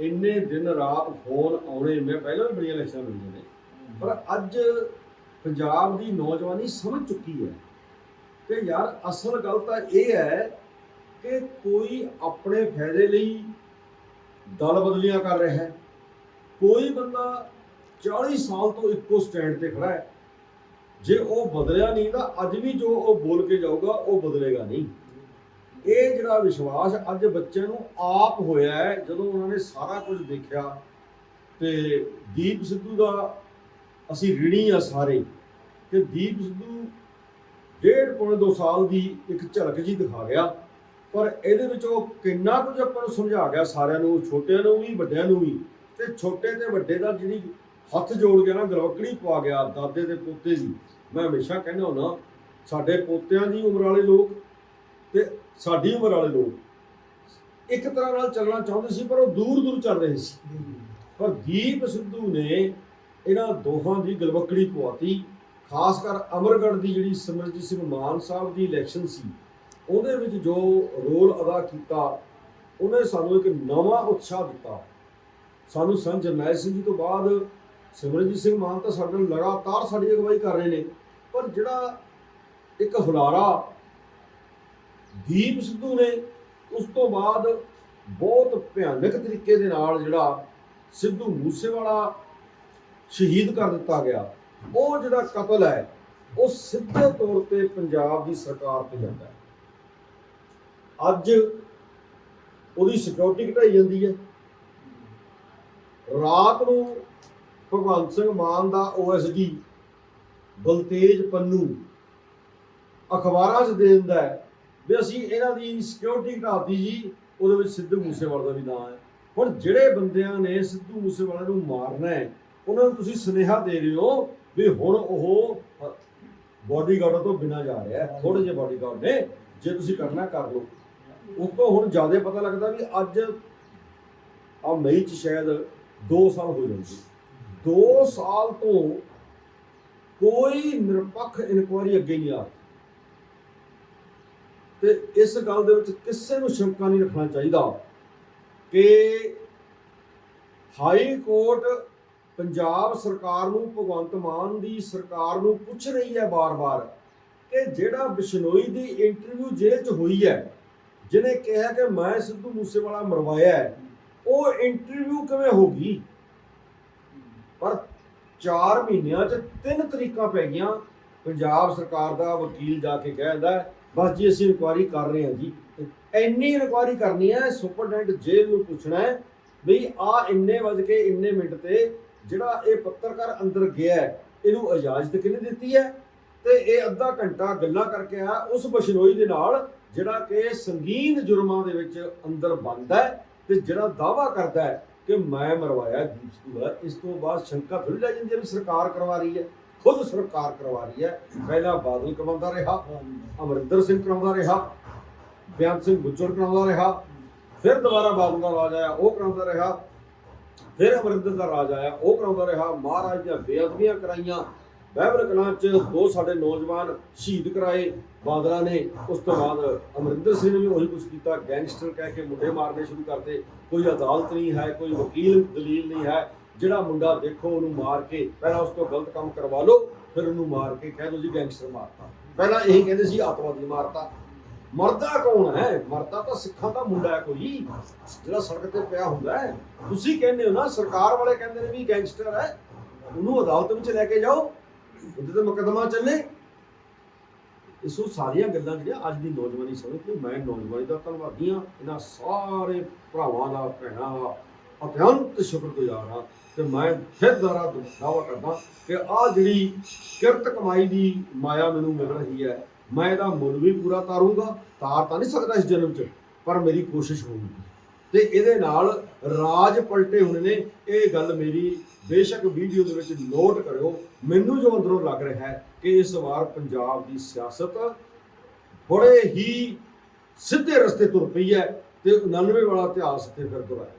ਇੰਨੇ ਦਿਨ ਰਾਤ ਫੋਨ ਆਉਣੇ, ਮੈਂ ਪਹਿਲਾਂ ਵੀ ਬੜੀਆਂ ਇਲੈਕਸ਼ਨਾਂ ਲੜੀਆਂ ਨੇ। ਪਰ ਅੱਜ ਪੰਜਾਬ ਦੀ ਨੌਜਵਾਨੀ ਸਮਝ ਚੁੱਕੀ ਹੈ। ਕਿ ਯਾਰ, ਅਸਲ ਗੱਲ ਤਾਂ ਇਹ ਹੈ ਕਿ ਕੋਈ ਆਪਣੇ ਫਾਇਦੇ ਲਈ ਦਲ ਬਦਲੀਆਂ ਕਰ ਰਿਹਾ ਹੈ। ਕੋਈ ਬੰਦਾ 40 ਸਾਲ ਤੋਂ ਇੱਕੋ ਸਟੈਂਡ ਤੇ ਖੜਾ ਹੈ। ਜੇ ਉਹ ਬਦਲਿਆ ਨਹੀਂ ਤਾਂ ਅੱਜ ਵੀ ਜੋ ਉਹ ਬੋਲ ਕੇ ਜਾਊਗਾ, ਉਹ ਬਦਲੇਗਾ ਨਹੀਂ। ਇਹ ਜਿਹੜਾ ਵਿਸ਼ਵਾਸ ਅੱਜ ਬੱਚਿਆਂ ਨੂੰ ਆਪ ਹੋਇਆ ਹੈ, ਜਦੋਂ ਉਹਨਾਂ ਨੇ ਸਾਰਾ ਕੁਝ ਦੇਖਿਆ ਤੇ ਦੀਪ ਸਿੱਧੂ ਦਾ ਅਸੀਂ ਰਿਣੀ ਆ ਸਾਰੇ ਕਿ ਦੀਪ ਸਿੱਧੂ ਡੇਢ ਪੌਣੇ ਦੋ ਸਾਲ ਦੀ ਇੱਕ ਝਲਕ ਜੀ ਦਿਖਾ ਗਿਆ ਪਰ ਇਹਦੇ ਵਿੱਚ ਉਹ ਕਿੰਨਾ ਕੁਝ ਆਪਾਂ ਨੂੰ ਸਮਝਾ ਗਿਆ ਸਾਰਿਆਂ ਨੂੰ, ਛੋਟਿਆਂ ਨੂੰ ਵੀ, ਵੱਡਿਆਂ ਨੂੰ ਵੀ, ਤੇ ਛੋਟੇ ਤੇ ਵੱਡੇ ਦਾ ਜਿਹੜੀ ਹੱਥ ਜੋੜ ਗਿਆ ਨਾ ਗਲਵਕੜੀ ਪਵਾ ਗਿਆ ਦਾਦੇ ਦੇ ਪੋਤੇ ਦੀ। ਮੈਂ ਹਮੇਸ਼ਾ ਕਹਿੰਦਾ ਹੁੰਦਾ, ਸਾਡੇ ਪੋਤਿਆਂ ਦੀ ਉਮਰ ਵਾਲੇ ਲੋਕ ਤੇ ਸਾਡੀ ਉਮਰ ਵਾਲੇ ਲੋਕ ਇੱਕ ਤਰ੍ਹਾਂ ਨਾਲ ਚੱਲਣਾ ਚਾਹੁੰਦੇ ਸੀ, ਪਰ ਉਹ ਦੂਰ ਦੂਰ ਚੱਲ ਰਹੇ ਸੀ। ਪਰ ਦੀਪ ਸਿੱਧੂ ਨੇ ਇਹਨਾਂ ਦੋਹਾਂ ਦੀ ਗਲਵਕੜੀ ਪਵਾਤੀ, ਖਾਸ ਕਰ ਅਮਰਗੜ੍ਹ ਦੀ ਜਿਹੜੀ ਸਿਮਰਜੀਤ ਸਿੰਘ ਮਾਨ ਸਾਹਿਬ ਦੀ ਇਲੈਕਸ਼ਨ ਸੀ, ਉਹਦੇ ਵਿੱਚ ਜੋ ਰੋਲ ਅਦਾ ਕੀਤਾ, ਉਹਨੇ ਸਾਨੂੰ ਇੱਕ ਨਵਾਂ ਉਤਸ਼ਾਹ ਦਿੱਤਾ। ਸਾਨੂੰ ਸੰਤ ਜਰਨੈਲ ਸਿੰਘ ਜੀ ਤੋਂ ਬਾਅਦ ਸਿਮਰਜੀਤ ਸਿੰਘ ਮਾਨ ਤਾਂ ਸਾਡੇ ਨਾਲ ਲਗਾਤਾਰ ਸਾਡੀ ਅਗਵਾਈ ਕਰ ਰਹੇ ਨੇ, ਪਰ ਜਿਹੜਾ ਇੱਕ ਹੁਲਾਰਾ ਦੀਪ ਸਿੱਧੂ ਨੇ ਉਸ ਤੋਂ ਬਾਅਦ ਬਹੁਤ ਭਿਆਨਕ ਤਰੀਕੇ ਦੇ ਨਾਲ ਜਿਹੜਾ ਸਿੱਧੂ ਮੂਸੇਵਾਲਾ ਸ਼ਹੀਦ ਕਰ ਦਿੱਤਾ ਗਿਆ। ਉਹ ਜਿਹੜਾ ਕਤਲ ਹੈ, ਉਹ ਸਿੱਧੇ ਤੌਰ ਤੇ ਪੰਜਾਬ ਦੀ ਸਰਕਾਰ ਤੇ ਜਾਂਦਾ ਹੈ। ਅੱਜ ਉਹਦੀ ਸਿਕਿਉਰਿਟੀ ਘਟਾਈ ਜਾਂਦੀ ਹੈ। ਰਾਤ ਨੂੰ ਭਗਵੰਤ ਸਿੰਘ ਮਾਨ ਦਾ ਓਐਸਡੀ ਬਲਤੇਜ ਪੰਨੂ ਅਖਬਾਰਾਂ 'ਚ ਦੇ ਦਿੰਦਾ ਹੈ। ਵੀ ਅਸੀਂ ਇਹਨਾਂ ਦੀ ਸਿਕਿਉਰਿਟੀ ਘਟਾਤੀ ਜੀ, ਉਹਦੇ ਵਿੱਚ ਸਿੱਧੂ ਮੂਸੇਵਾਲਾ ਦਾ ਵੀ ਨਾਮ ਹੈ। ਹੁਣ ਜਿਹੜੇ ਬੰਦਿਆਂ ਨੇ ਸਿੱਧੂ ਮੂਸੇਵਾਲਾ ਨੂੰ ਮਾਰਨਾ ਹੈ, ਉਹਨਾਂ ਨੂੰ ਤੁਸੀਂ ਸੁਨੇਹਾ ਦੇ ਰਹੇ ਹੋ ਵੀ ਹੁਣ ਉਹ ਬਾਡੀਗਾਰਡ ਤੋਂ ਬਿਨਾ ਜਾ ਰਿਹਾ ਹੈ ਥੋੜੇ ਜਿਹੇ ਬਾਡੀਗਾਰਡ ਨੇ, ਜੇ ਤੁਸੀਂ ਕਰਨਾ ਕਰ ਲਓ। ਉਸ ਤੋਂ ਹੁਣ ਜ਼ਿਆਦਾ ਪਤਾ ਲੱਗਦਾ ਵੀ ਅੱਜ ਆ ਮਈ ਚ ਸ਼ਾਇਦ 2 ਸਾਲ ਹੋ ਜਾਂਦੇ 2 ਸਾਲ ਤੋਂ ਕੋਈ ਨਿਰਪੱਖ ਇਨਕੁਆਇਰੀ ਅੱਗੇ ਨਹੀਂ ਆ ਰਹੀ। ਤੇ ਇਸ ਗੱਲ ਦੇ ਵਿੱਚ ਕਿਸੇ ਨੂੰ ਸ਼ੰਕਾ ਨਹੀਂ ਰੱਖਣਾ ਚਾਹੀਦਾ ਕਿ ਹਾਈ ਕੋਰਟ ਪੰਜਾਬ ਸਰਕਾਰ ਨੂੰ, ਭਗਵੰਤ ਮਾਨ ਦੀ ਸਰਕਾਰ ਨੂੰ ਪੁੱਛ ਰਹੀ ਹੈ ਬਾਰ-ਬਾਰ ਕਿ ਜਿਹੜਾ ਬਿਸ਼ਨੋਈ ਦੀ ਇੰਟਰਵਿਊ ਜੇਲ੍ਹ 'ਚ ਹੋਈ ਹੈ, ਜਿਹਨੇ ਕਿਹਾ ਕਿ ਮੈਂ ਸਿੱਧੂ ਮੂਸੇਵਾਲਾ ਮਰਵਾਇਆ ਹੈ, ਉਹ ਇੰਟਰਵਿਊ ਕਿਵੇਂ ਹੋ ਗਈ ਪਰ 4 ਮਹੀਨਿਆਂ 'ਚ ਤਿੰਨ ਤਰੀਕਾਂ ਪੈ ਗਈਆਂ ਪੰਜਾਬ ਸਰਕਾਰ ਦਾ ਵਕੀਲ ਜਾ ਕੇ ਕਹਿੰਦਾ ਬਸ ਜੀ, ਅਸੀਂ ਇਨਕੁਆਇਰੀ ਕਰ ਰਹੇ ਹਾਂ ਜੀ। ਇੰਨੀ ਇਨਕੁਆਇਰੀ ਕਰਨੀ ਹੈ, ਸੁਪਰਡੈਂਟ ਜੇਲ੍ਹ ਨੂੰ ਪੁੱਛਣਾ ਹੈ, ਵੀ ਆ ਇੰਨੇ ਵਜ ਕੇ ਇੰਨੇ ਮਿੰਟ ਤੇ ਜਿਹੜਾ ਇਹ ਪੱਤਰਕਾਰ ਅੰਦਰ ਗਿਆ ਇਹਨੂੰ ਇਜਾਜ਼ਤ ਕਿਹਨੇ ਦਿੱਤੀ ਹੈ? ਤੇ ਇਹ ਅੱਧਾ ਘੰਟਾ ਗੱਲਾਂ ਕਰਕੇ ਆ, ਉਸ ਬਸ਼ਨੋਈ ਦੇ ਨਾਲ ਜਿਹੜਾ ਕਿ ਸੰਗੀਨ ਜੁਰਮਾਂ ਦੇ ਵਿੱਚ ਅੰਦਰ ਬੰਦ ਹੈ ਤੇ ਜਿਹੜਾ ਦਾਵਾ ਕਰਦਾ ਹੈ ਕਿ ਮੈਂ ਮਰਵਾਇਆ ਦੀਪ ਸਿੱਧੂ ਇਸ ਤੋਂ ਬਾਅਦ ਸ਼ੰਕਾ ਥੋੜੀ ਲੈ ਜਾਂਦੀ ਹੈ ਵੀ ਸਰਕਾਰ ਕਰਵਾ ਰਹੀ ਹੈ। ਖੁਦ ਸਰਕਾਰ ਕਰਵਾ ਰਹੀ ਹੈ। ਪਹਿਲਾਂ ਬਾਦਲ ਕਰਵਾਉਂਦਾ ਰਿਹਾ, ਅਮਰਿੰਦਰ ਸਿੰਘ ਕਰਾਉਂਦਾ ਰਿਹਾ, ਬਿਆਨ ਸਿੰਘ ਗੁੱਜਰ ਕਰਾਉਂਦਾ ਰਿਹਾ, ਫਿਰ ਦੁਬਾਰਾ ਬਾਦਲ ਦਾ ਰਾਜ ਆਇਆ, ਉਹ ਕਰਾਉਂਦਾ ਰਿਹਾ, ਫਿਰ ਅਮਰਿੰਦਰ ਦਾ ਰਾਜ ਆਇਆ, ਉਹ ਕਰਾਉਂਦਾ ਰਿਹਾ, ਮਹਾਰਾਜ ਦੀਆਂ ਬੇਅਦਬੀਆਂ ਕਰਾਈਆਂ ਬਾਈਬਲ ਕਲਾਂ ਚ ਦੋ ਸਾਡੇ ਨੌਜਵਾਨ ਸ਼ਹੀਦ ਕਰਾਏ, ਬਾਦਲਾਂ ਨੇ, ਉਸ ਤੋਂ ਬਾਅਦ ਅਮਰਿੰਦਰ ਸਿੰਘ ਨੇ ਵੀ ਉਹੀ ਕੁਝ ਕੀਤਾ, ਗੈਂਗਸਟਰ ਕਹਿ ਕੇ ਮੁੰਡੇ ਮਾਰਨੇ ਸ਼ੁਰੂ ਕਰਤੇ, ਕੋਈ ਅਦਾਲਤ ਨਹੀਂ ਹੈ, ਕੋਈ ਵਕੀਲ ਦਲੀਲ ਨਹੀਂ ਹੈ ਜਿਹੜਾ ਮੁੰਡਾ ਦੇਖੋ ਉਹਨੂੰ ਮਾਰ ਕੇ ਪਹਿਲਾਂ ਉਸ ਤੋਂ ਗਲਤ ਕੰਮ ਕਰਵਾ ਲਓ, ਫਿਰ ਉਹਨੂੰ ਮਾਰ ਕੇ ਕਹਿ ਦਿਓ ਜੀ ਗੈਂਗਸਟਰ ਮਾਰਤਾ। ਪਹਿਲਾਂ ਇਹੀ ਕਹਿੰਦੇ ਸੀ ਆਤਵਾਦੀ ਮਾਰਤਾ। ਮਰਦਾ ਕੌਣ ਹੈ? ਮਰਦਾ ਤਾਂ ਸਿੱਖਾਂ ਦਾ ਮੁੰਡਾ ਹੈ ਕੋਈ। ਜਿਹੜਾ ਸੜਕ ਤੇ ਪਿਆ ਹੁੰਦਾ ਹੈ। ਤੁਸੀਂ ਕਹਿੰਦੇ ਹੋ ਨਾ, ਸਰਕਾਰ ਵਾਲੇ ਕਹਿੰਦੇ ਨੇ ਵੀ ਗੈਂਗਸਟਰ ਹੈ। ਉਹਨੂੰ ਅਦਾਲਤ ਵਿੱਚ ਲੈ ਕੇ ਜਾਓ। ਉਹਦੇ ਤੇ ਮੁਕੱਦਮਾ ਚੱਲੇ। ਇਸੋ ਸਾਰੀਆਂ ਗੱਲਾਂ ਜਿਹੜੀਆਂ ਅੱਜ ਦੀ ਨੌਜਵਾਨੀ ਸਮਝਦੀ ਮੈਂ ਨੌਜਵਾਨੀ ਦਾ ਧੰਨਵਾਦੀ ਹਾਂ। ਇਹਨਾਂ ਸਾਰੇ ਭਰਾਵਾਂ ਦਾ, ਭੈਣਾਂ ਦਾ। ਅਤਿਅੰਤ ਸ਼ੁਕਰਗੁਜ਼ਾਰ ਹਾਂ ਤੇ ਮੈਂ ਫਿਰ ਦੁਬਾਰਾ ਦਾਵਾ ਕਰਦਾ ਕਿ ਆ ਜਿਹੜੀ ਕਿਰਤ ਕਮਾਈ ਦੀ ਮਾਇਆ ਮੈਨੂੰ ਮਿਲ ਰਹੀ ਹੈ, ਮੈਂ ਇਹਦਾ ਮੁੱਲ ਵੀ ਪੂਰਾ ਤਾਰੂੰਗਾ, ਤਾਰ ਤਾਂ ਨਹੀਂ ਸਕਦਾ ਇਸ ਜਨਮ 'ਚ, ਪਰ ਮੇਰੀ ਕੋਸ਼ਿਸ਼ ਹੋਊਗੀ। ਤੇ ਇਹਦੇ ਨਾਲ ਰਾਜ ਪਲਟੇ ਹੋਣੇ ਨੇ, ਇਹ ਗੱਲ ਮੇਰੀ ਬੇਸ਼ੱਕ ਵੀਡੀਓ ਦੇ ਵਿੱਚ ਨੋਟ ਕਰਿਓ, ਮੈਨੂੰ ਜੋ ਅੰਦਰੋਂ ਲੱਗ ਰਿਹਾ ਹੈ ਕਿ ਇਸ ਵਾਰ ਪੰਜਾਬ ਦੀ ਸਿਆਸਤ ਬੜੇ ਹੀ ਸਿੱਧੇ ਰਸਤੇ ਤੁਰ ਪਈ ਹੈ ਤੇ 99 ਵਾਲਾ ਇਤਿਹਾਸ ਤੇ ਫਿਰ ਦੁਹਰਾਇਆ